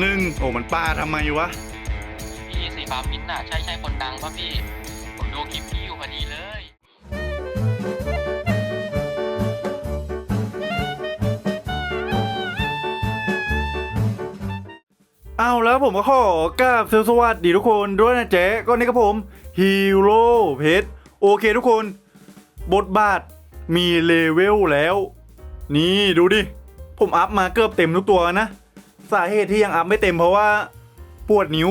หนึ่งโอ้มันป้าทำไมวะ พี่สีฟ้ามิ้นท์น่ะ ใช่ใช่คนดังป่ะพี่ ผมดูคลิปพี่อยู่พอดีเลย เอาแล้วผมก็ขอกราบสวัสดีทุกคนด้วยนะเจ๊ก็นี่ครับผมฮีโร่เพชรโอเคทุกคน บทบาทมีเลเวลแล้ว นี่ดูดิ ผมอัพมาเกือบเต็มทุกตัวนะ สาเหตุที่ยังอัพไม่เต็มเพราะว่าปวดนิ้ว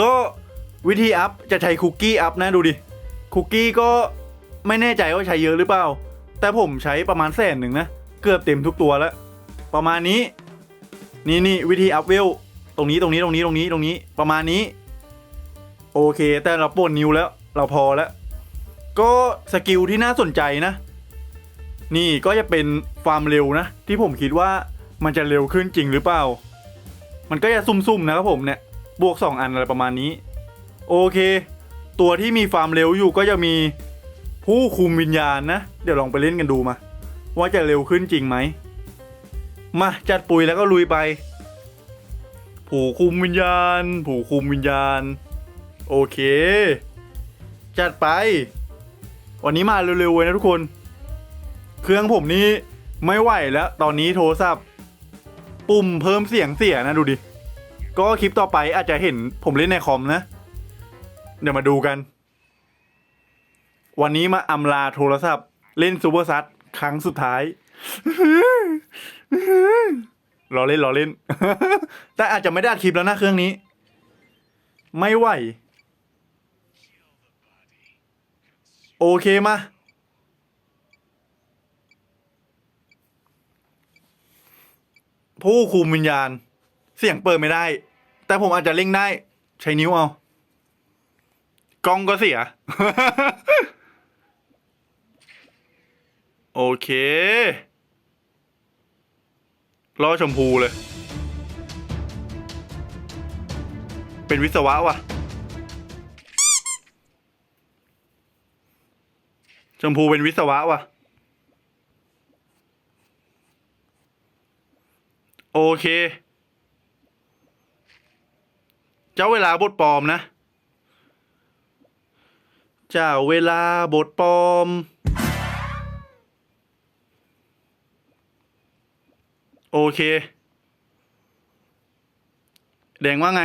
ก็วิธีอัพจะใช้คุกกี้อัพนะดูดิ คุกกี้ก็ไม่แน่ใจว่าใช้เยอะหรือเปล่า แต่ผมใช้ประมาณแสนหนึ่งนะ เกือบเต็มทุกตัวแล้ว ประมาณนี้ นี่นี่วิธีอัพเวลตรงนี้ตรงนี้ตรงนี้ตรงนี้ตรงนี้ประมาณนี้ โอเค แต่เราปวดนิ้วแล้ว เราพอแล้ว ก็สกิลที่น่าสนใจนะ นี่ก็จะเป็นความเร็วนะ ที่ผมคิดว่า มันจะเร็วขึ้นจริงหรือเปล่า มันก็จะซุ่มๆนะครับผมเนี่ย บวก 2 อันอะไรประมาณนี้ โอเค ตัวที่มีความเร็วอยู่ก็จะมีผู้คุมวิญญาณนะ เดี๋ยวลองไปเล่นกันดูมา ว่าจะเร็วขึ้นจริงไหม มาจัดปุ๋ยแล้วก็ลุยไป ผู้คุมวิญญาณ ผู้คุมวิญญาณ โอเค จัดไป วันนี้มาเร็วๆเลยนะทุกคน เครื่องผมนี่ไม่ไหวแล้ว ตอนนี้โทรศัพท์ ปุ่มเพิ่มเสียงเสียนะดูดิ ก็คลิปต่อไปอาจจะเห็นผมเล่นในคอมนะ เดี๋ยวมาดูกัน วันนี้มาอำลาโทรศัพท์ เล่นซูเปอร์ซัตครั้งสุดท้ายรอเล่นรอเล่น แต่อาจจะไม่ได้อัดคลิปแล้วนะเครื่องนี้ ไม่ไหว โอเคมา ผู้คุมวิญญาณ เสียงเปิดไม่ได้ แต่ผมอาจจะเล่งได้ ใช้นิ้วเอา กล้องก็เสีย โอเค รอชมพูเลย เป็นวิศวะว่ะ ชมพูเป็นวิศวะว่ะ โอเค เจ้าเวลาบทปลอมนะ เจ้าเวลาบทปลอม โอเค แดงว่าไง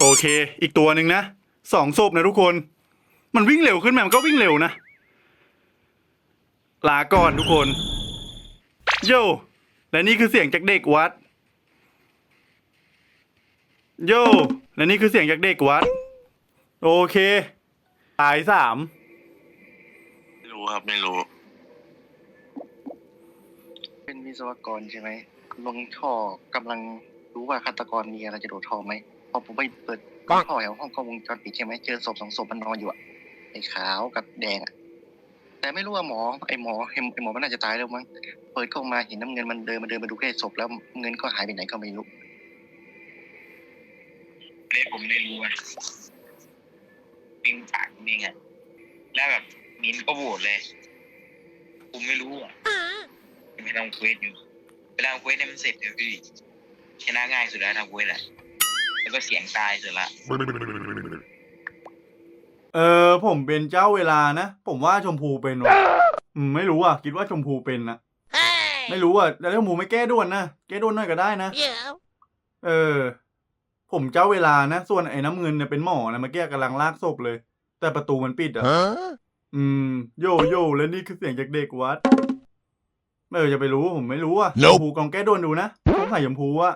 โอเค อีกตัวหนึ่งนะสองศพนะทุกคน มันวิ่งเร็วขึ้นไหมมันก็วิ่งเร็วนะ ลาก่อนทุกคน โยและนี่คือเสียงจากเด็กวัด โยและนี่คือเสียงจากเด็กวัด โอเคตายสามไม่รู้ครับไม่รู้ เป็นวิศวกรใช่ไหมลงท่อกำลังรู้ว่าฆาตกรมีอะไรจะโดดท่อไหมพอผมไปเปิดท่อแถวห้องกล้องวงจรปิดใช่ไหมเจอศพสองศพมันนอนอยู่อะไอ้ขาวกับแดงอะ แต่ไม่รู้ว่าหมอไอหมอไอหมอมันน่าจะตายแล้วมั้งเปิดกล้องมาเห็นน้ำเงินมันเดินมาเดินมาดูใกล้ศพแล้วเงินก็หายไปไหนก็ไม่รู้เลยผมเลยรู้ว่าปิงปากมิงอะแล้วแบบมินก็โหวตเลยผมไม่รู้อะไปทำเควสอยู่ไปทำเควสเนี่ยมันเสร็จเลยพี่ชนะง่ายสุดแล้วทำเควสอะแล้วก็เสียงตายสุดละ เออผมเป็นเจ้าเวลานะ ผมว่าชมพูเป็นวะอืมไม่รู้อะ คิดว่าชมพูเป็นนะ ไม่รู้อะแล้วชมพูไม่แก้ด่วนนะแก้ด่วนหน่อยก็ได้นะ เออ ผมเจ้าเวลานะ ส่วนไอ้น้ำเงินเนี่ยเป็นหมอนะเมื่อกี้กำลังลากศพเลย แต่ประตูมันปิดอะอืม โยโย่แล้วนี่คือเสียงจากเด็กวัดเออจะไปรู้ผมไม่รู้อะชมพูกองแก้ด่วนดูนะผมใส่ชมพูอะ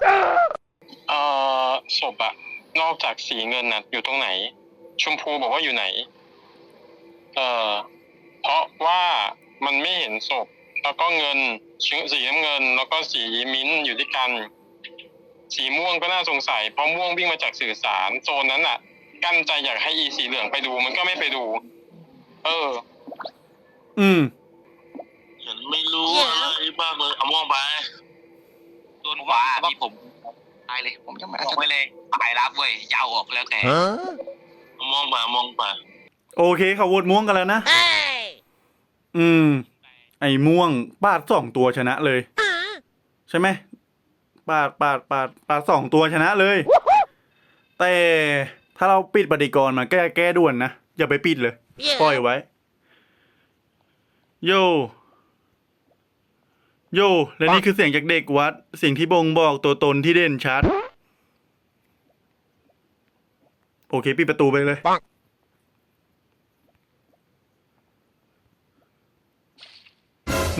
เอ่อศพอะนอกจากสีเงินน่ะอยู่ตรงไหน ชมพูบอกว่าอยู่ไหน เอ่อ เพราะว่ามันไม่เห็นศพ แล้วก็เงินชิ้นสีน้ำเงิน แล้วก็สีมิ้นท์อยู่ด้วยกัน สีม่วงก็น่าสงสัย เพราะม่วงวิ่งมาจากสื่อสารโซนนั้นน่ะ กั้นใจอยากให้อีสีเหลืองไปดู มันก็ไม่ไปดู เออ อืมฉันไม่รู้อะไรบ้าเบอร์เอาม่วงไปตัวขวาพี่ผมตายเลย ผมยังไม่บอาจอกจะไว้เลยตายรับเว้ยยาวออกแล้วแต่เอา ม่วงไปเอาม่วงไปโอเคเขาโหวตม่วงกันแล้วนะ อืม ไอ้ม่วงปาดสองตัวชนะเลย ใช่ไหมปาดปาดปาดปาดสองตัวชนะเลย แต่ถ้าเราปิดปฏิกรณ์มาแก้แก้ด่วนนะ อย่าไปปิดเลย ปล่อยไว้ โย โย และนี่คือเสียงจากเด็กวัด เสียงที่บ่งบอกตัวตนที่เด่นชัด โอเคปิดประตูไปเลย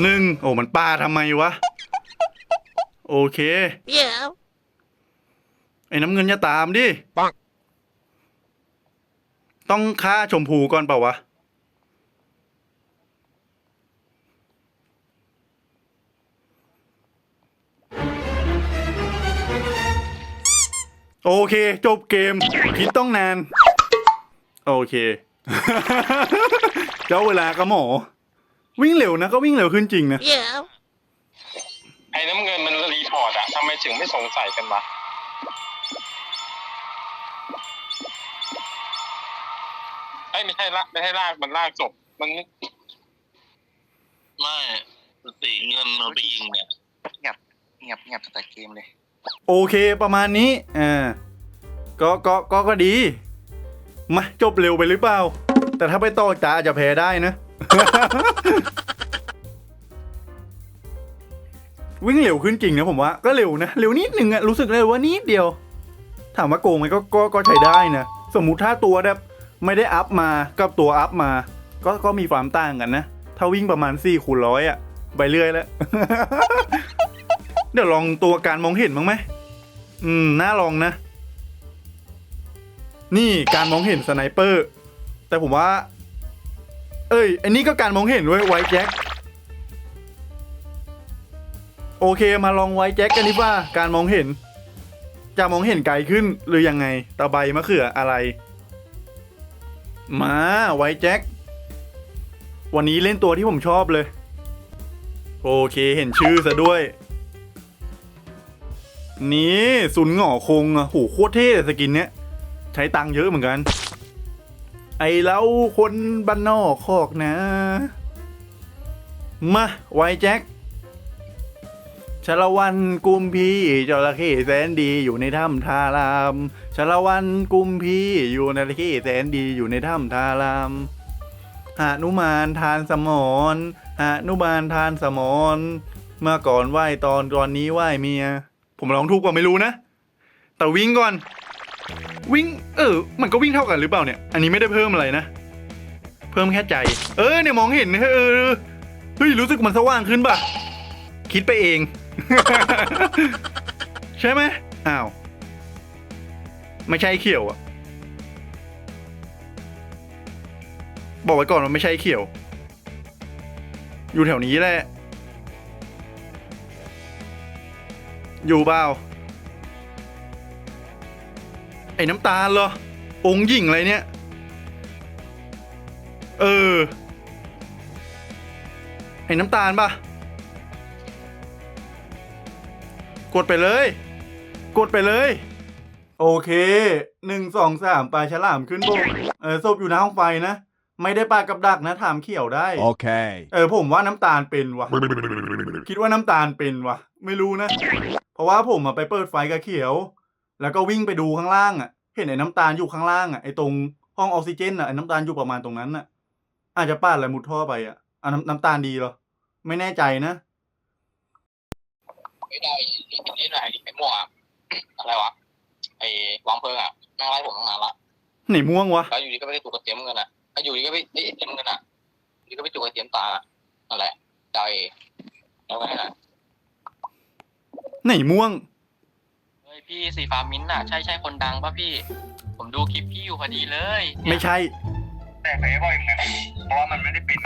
หนึ่งโอ้มันปาทำไมวะ โอเค Yeah. ไอ้น้ำเงินอย่าตามดิต้องฆ่าชมพูก่อนเปล่าวะ โอเค จบเกมคิดต้องนาน โอเค เจ้าเวลาก็หมอ วิ่งเร็วนะ ก็วิ่งเร็วขึ้นจริงนะ Yeah. ไอ้น้ำเงินมันรีพอร์ตอะทำไมถึงไม่สงสัยกันวะไอ้ยไม่ใช่ลากไม่ใช่ลากมันลากศพมันไม่สีเงินเราไปยิงเนี่ย เงียบเงียบเงียบตั้งแต่เกมเลย โอเคประมาณนี้อ่าก็ก็ก็ก็ดี มาจบเร็วไปหรือเปล่า แต่ถ้าไปต่อจ๋าอาจจะแพ้ได้นะ วิ่งเร็วขึ้นจริงนะผมว่า ก็เร็วนะ เร็วนิดหนึ่งอะรู้สึกเลยว่านิดเดียว ถามว่าโกงไหมก็ก็ก็ใช้ได้นะ สมมุติถ้าตัวแบบไม่ได้อัพมากับตัวอัพมา ก็ก็มีความต่างกันนะ ถ้าวิ่งประมาณ4คูณร้อยอะไปเรื่อยแล้ว เดี๋ยวลองตัวการมองเห็นบ้งไหม อืม น่าลองนะ นี่การมองเห็นสไนเปอร์ แต่ผมว่า เอ้ย อันนี้ก็การมองเห็นด้วยไวแจ็ค โอเค มาลองไวแจ็คกันดีกว่า การมองเห็น จะมองเห็นไกลขึ้นหรือยังไง ตะไบมะเขืออะไร มาไวแจ็ค วันนี้เล่นตัวที่ผมชอบเลย โอเค เห็นชื่อซะด้วย นี่สุนหงอคงอะโหโคตรเท่สกินเนี้ยใช้ตังค์เยอะเหมือนกัน ไอ้แล้วคนบ้านนอกคอกนะ มา ไวแจ็คชาละวันกุมพีจระเข้แสนดีอยู่ในถ้ำทารามชาละวันกุมพีอยู่ในจระเข้แสนดีอยู่ในถ้ำทารามหานุมานทานสมอนหานุมานทานสมอนเมื่อก่อนไหวตอนตอนนี้ไหวเมีย ผมร้องทุกข์ว่าไม่รู้นะ แต่วิ่งก่อน วิ่ง เออ มันก็วิ่งเท่ากันหรือเปล่าเนี่ย อันนี้ไม่ได้เพิ่มอะไรนะ เพิ่มแค่ใจ เออเนี่ยมองเห็นเออเฮ้ยรู้สึกมันสว่างขึ้นป่ะ คิดไปเอง ใช่ไหมอ้าว ไม่ใช่เขียวอะบอกไว้ก่อนว่าไม่ใช่เขียว อยู่แถวนี้แหละ อยู่เปล่าไอ้น้ำตาลเหรอ องค์หญิงอะไรเนี่ย เออ ไอ้น้ำตาลปะกดไปเลย กดไปเลย โอเค หนึ่งสองสามปลาฉลามขึ้นบกเออศพอยู่หน้าห้องไฟนะ ไม่ได้ปลากับดักนะถามเขียวได้ Okay. เออผมว่าน้ำตาลเป็นวะคิดว่าน้ำตาลเป็นวะไม่รู้นะ เพราะว่าผมอะไปเปิดไฟกับเขียว แล้วก็วิ่งไปดูข้างล่างอะเห็นไอ้น้ำตาลอยู่ข้างล่างอะไอ้ตรงห้องออกซิเจนอะไอ้น้ำตาลอยู่ประมาณตรงนั้นอะอาจจะป้าดอะไรมุดท่อไปอะอะน้ำน้ำตาลดีเหรอไม่แน่ใจนะ ไม่ได้นี่ไหนไอ้หมวกอะ อะไรวะไอ้วางเพลิงอะแม่งไล่ผมตั้งนานละ ไหนม่วงวะ แล้วอยู่ดีก็ไปถูกกระเทียมเงินอะแล้ว อยู่ดีก็ไปไอ้เทียมเงินอะอยู่ดีก็ไปถูกกระเทียมตาอะนั่นแหละใจแล้วก็ให้น่ะไหนม่วง เฮ้ยพี่สีฟ้ามิ้นท์น่ะ ใช่ใช่คนดังป่ะพี่ ผมดูคลิปพี่อยู่พอดีเลยเนี่ยไม่ใช่ แต่ใครก็ยังไงเพราะว่ามันไม่ได้เป็น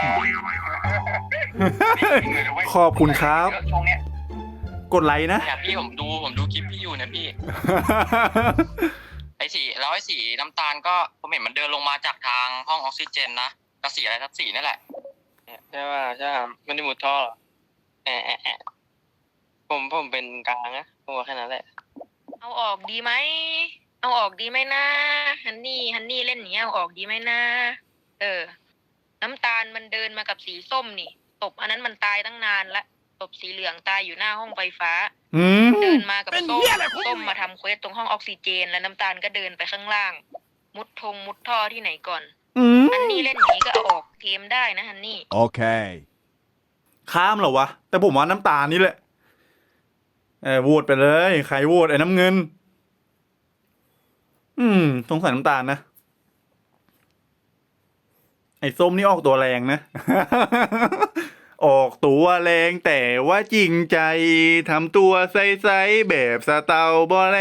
ขอบคุณครับ ช่วงเนี้ยกดไลค์นะ เนี่ยพี่ผมดูผมดูคลิปพี่อยู่นะพี่ ไอ้สีแล้วไอ้สีน้ำตาลก็ผมเห็นมันเดินลงมาจากทางห้องออกซิเจนนะกระสีอะไรทักสีนั่นแหละ ใช่ป่ะใช่ป่ะไม่ได้มุดท่อหรอแอะแอะแอะผมผมเป็นกลางนะผมว่าแค่นั้นแหละ เอาออกดีไหม เอาออกดีไหมนะ ฮันนี่ ฮันนี่เล่นอย่างเงี้ยเอาออกดีไหมนะ เออ น้ำตาลมันเดินมากับสีส้มนี่ ตบอันนั้นมันตายตั้งนานละศพสีเหลืองตายอยู่หน้าห้องไฟฟ้าอืม เดินมากับส้มส้มมาทำเควสตรงห้องออกซิเจน แล้วน้ำตาลก็เดินไปข้างล่าง มุดทงมุดท่อที่ไหนก่อนอืมฮันนี่เล่นอย่างนี้ก็เอาออกเกมได้นะฮันนี่ Okay. ข้ามเหรอวะ แต่ผมว่าน้ำตาลนี่แหละเออโหวตไปเลย ใครโหวตไอ้น้ำเงิน อืมสงสัยน้ำตาลนะ ไอ้ส้มนี่ออกตัวแรงนะ ออกตัวแรงแต่ว่าจริงใจทำตัวใสๆแบบสไตล์บอเล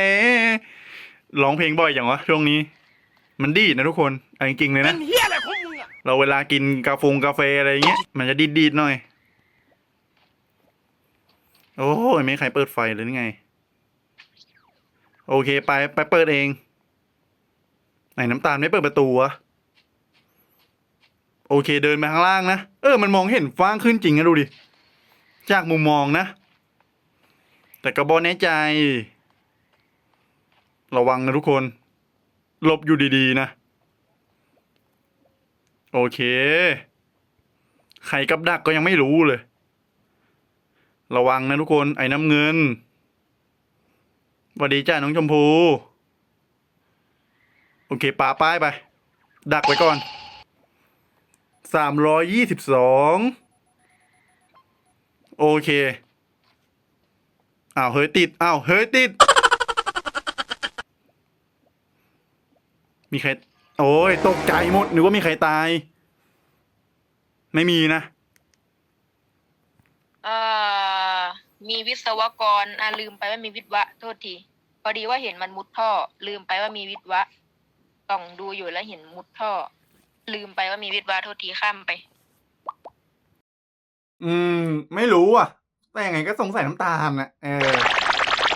ร้องเพลงบ่อยอย่างวะช่วงนี้ มันดีดนะทุกคนเอาจริงๆเลยนะเราเวลากินกาแฟกาแฟอะไรเงี้ย มันจะดีดๆหน่อย โอ้ยไม่มีใครเปิดไฟเลยนี่ไง โอเคไปไปเปิดเอง ไหนน้ำตาลไม่เปิดประตูวะ โอเคเดินไปข้างล่างนะ เออ มันมองเห็นฟ้างขึ้นจริงนะดูดิ จากมุมมองนะ แต่ก็บอแน่ใจ ระวังนะทุกคน หลบอยู่ดีๆนะ โอเค ใครกับดักก็ยังไม่รู้เลย ระวังนะทุกคน ไอ้น้ำเงินสวัสดีจ้าน้องชมพู โอเคปาป้ายไป ดักไว้ก่อน สามร้อยยี่สิบสองโอเคอ้าวเฮ้ยติดอ้าวเฮ้ยติด มีใคร โอ้ยตกใจหมดนึกว่ามีใครตาย ไม่มีนะ เอ่อ มีวิศวกรอะลืมไปว่ามีวิศวะ โทษที พอดีว่าเห็นมันมุดท่อ ลืมไปว่ามีวิศวะส่องดูอยู่แล้วเห็นมุดท่อ ลืมไปว่ามีวิศวะโทษทีข้ามไป อืม ไม่รู้อะ แต่ยังไงก็สงสัยน้ำตาลนะเออ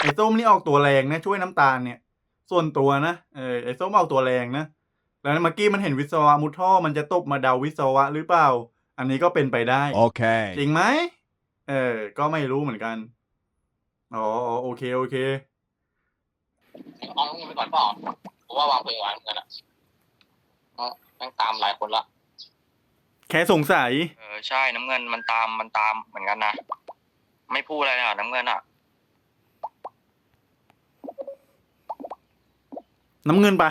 ไอ้ส้มนี่ออกตัวแรงนะ ช่วยน้ำตาลเนี่ย ส่วนตัวนะ เออ ไอ้ส้มออกตัวแรงนะ แล้วเมื่อกี้มันเห็นวิศวะมุดท่อ มันจะตบมาเดาวิศวะหรือเปล่า อันนี้ก็เป็นไปได้ Okay. จริงไหม เออ ก็ไม่รู้เหมือนกัน อ๋ออ๋อโอเค โอเค เอาไปก่อนเปล่าเพราะว่าวางเพลงไว้เหมือนกันอะ เอ๋อแม่งตามหลายคนละ แค่สงสัย เออใช่น้ำเงินมันตามมันตามเหมือนกันนะ ไม่พูดอะไรเลยอะน้ำเงินอะ น้ำเงินไป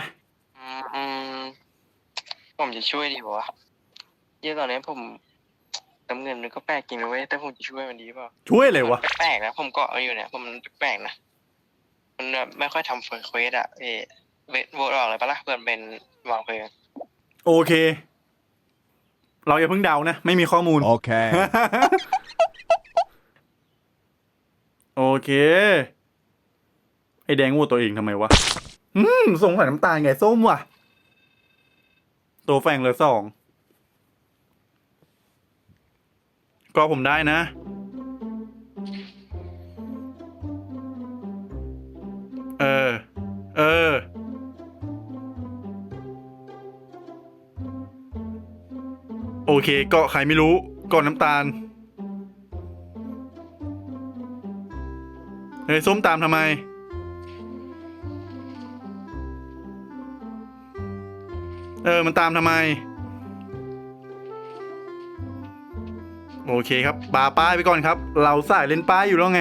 อืมอืมผมจะช่วยดีวะเยี่ยตอนนี้ผมน้ำเงินมันก็แปลกจริงนะเว้ยแต่ผมจะช่วยมันดีเปล่าช่วยเลยวะแปลกๆนะผมเกาะเอาอยู่เนี่ยผมมันแปลกๆนะมันแบบไม่ค่อยทำเฟิร์สเควสอะเอเวทโหวตออกเลยปะล่ะเพื่อนเป็นวางเพลง โอเค เราอย่าเพิ่งเดานะ ไม่มีข้อมูล Okay. โอเค ไอแดงโหวตตัวเองทำไมวะ อืมสงสัยน้ำตาลไงส้มว่ะ ตัวแฝงเหลือสอง ก็ผมได้นะ เคเกาะใครไม่รู้เกาะน้ำตาลเฮ้ยส้มตามทำไม เออ มันตามทำไม โอเคครับปาป้ายไปก่อนครับ เราสายเล่นป้ายอยู่แล้วไง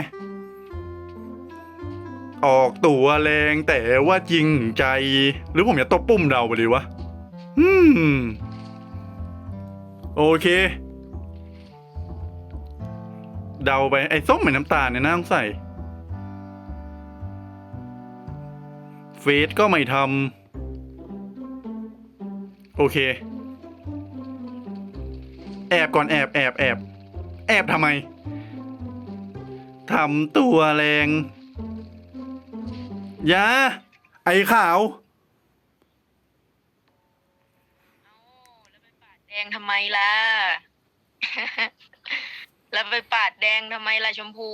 ออกตัวแรงแต่ว่าจริงใจ หรือผมจะตบปุ่มเดาไปดีวะ อืม โอเค เดาไป ไอ้ส้มเหมือนน้ำตาลเนี่ยน่าสงใสัยเฟสก็ไม่ทำโอเค แอบก่อนแอบแอบแอบแอบทำไมทำตัวแรงยาไอ้ขาวไปปาด แดงทำไมล่ะ แล้วไปปาดแดงทำไมล่ะชมพู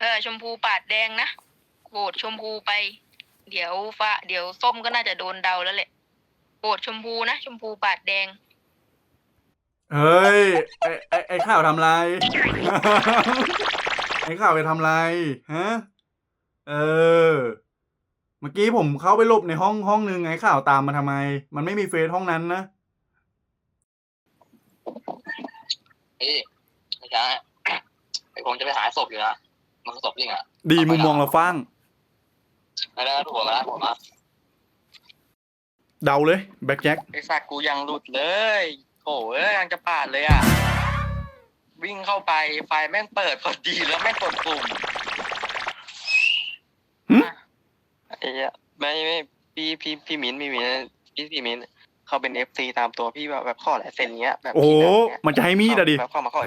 เออ ชมพูปาดแดงนะโหวตชมพูไป เดี๋ยวฟ้าเดี๋ยวส้มก็น่าจะโดนเดาแล้วแหละโหวตชมพูนะชมพูปาดแดง เฮ้ย ไอไอไอข่าวทำไร ไอข่าวไปทำไรฮะเออ เมื่อกี้ผมเข้าไปหลบในห้องห้องนึงไงข่าวตามมาทำไม มันไม่มีเฟซห้องนั้นนะ เอ้ยไม่ใช่ไอผมจะไปหาศพอยู่นะมันคือศพจริงอะดีมุมมองเราฟังไม่ได้ถูกนะผมนะเดาเลย แบ็คแจ็คไอ้สัตว์กูยังหลุดเลยโอ้เอ้ยยังจะปาดเลยอะ วิ่งเข้าไปไฟแม่งเปิดพอดีแล้วแม่งกดปุ่มไอ้เหี้ยไม่ไม่พี่พี่พี่มิ้นพี่มิ้นพี่พี่มิ้น เขาเป็นเอฟซีตามตัวพี่แบบแบบข้อลายเซ็นเงี้ยแบบโอ้พี่แบบเนี้ยมันจะให้มีดอะดิแบบเข้ามาข้อ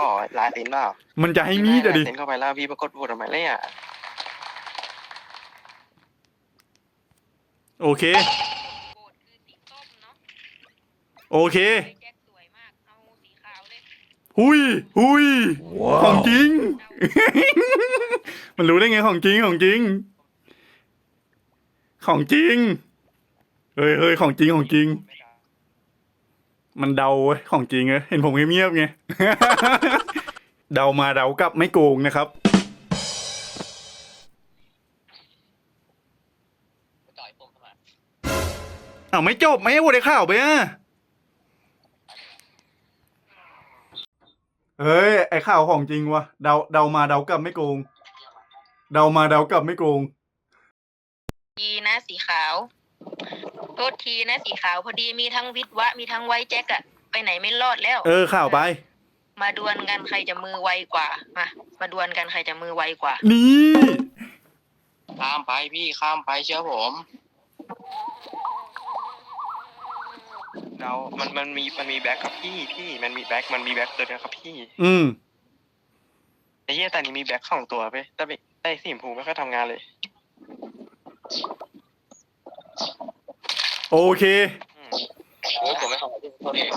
ข้อลายเซ็นเปล่ามันจะให้มีดอะดิลายเซ็นเข้าไปแล้วพี่ปรากฏโหวตทำไมเลยอะโอเคโบดคือสีส้มเนาะโอเคไอ้แจ็คสวยมากเอาสีขาวเลยหุยหุยของจริงเดามันรู้ได้ไงของจริงของจริง ของจริง เฮ้ยเฮ้ยของจริงของจริง มันเดาเว้ยของจริงเอ้ยเห็นผมเงียบๆไง เดามาเดากลับไม่โกงนะครับ จ่อยผมเข้ามาอ้าวไม่จบไม่ให้วัวได้ข่าวไปอะ เฮ้ย ไอข่าวของจริงวะเดาเดามาเดากลับไม่โกง เดามาเดากลับไม่โกงทีนะสีขาว โทษทีนะสีขาวพอดีมีทั้งวิทย์วะมีทั้งไวท์แจ็คอะไปไหนไม่รอดแล้ว เออข่าวไป มาดวลกันใครจะมือไวกว่ามามาดวลกันใครจะมือไวกว่า นี่ข้ามไปพี่ข้ามไปเชื่อผม เรา มัน มันมี มันมีแบ็คครับพี่พี่ มันมีแบ็ค มันมีแบ็คตัวเดียวครับพี่อืมไอ้เหี้ยแต่นี้มีแบ็คสองตัวไปแต่ไปแต่สีชมพูไม่ค่อยทำงานเลย โอเคอืมโอ้ยผมไม่ทำอะไรที่ตัวเอง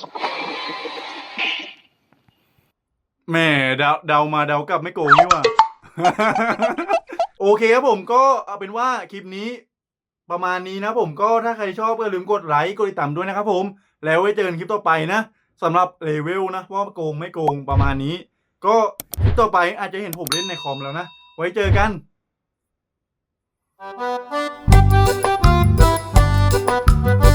แหม่เดาเดามาเดากลับไม่โกงนี่หว่า โอเคครับผมก็เอาเป็นว่าคลิปนี้ ประมาณนี้นะผมก็ถ้าใครชอบก็อย่าลืมกดไลค์กดติดตามด้วยนะครับผม แล้วไว้เจอกันคลิปต่อไปนะสำหรับเลเวลนะว่าโกงไม่โกงประมาณนี้ ก็คลิปต่อไปอาจจะเห็นผมเล่นในคอมแล้วนะ ไว้เจอกัน Thank you.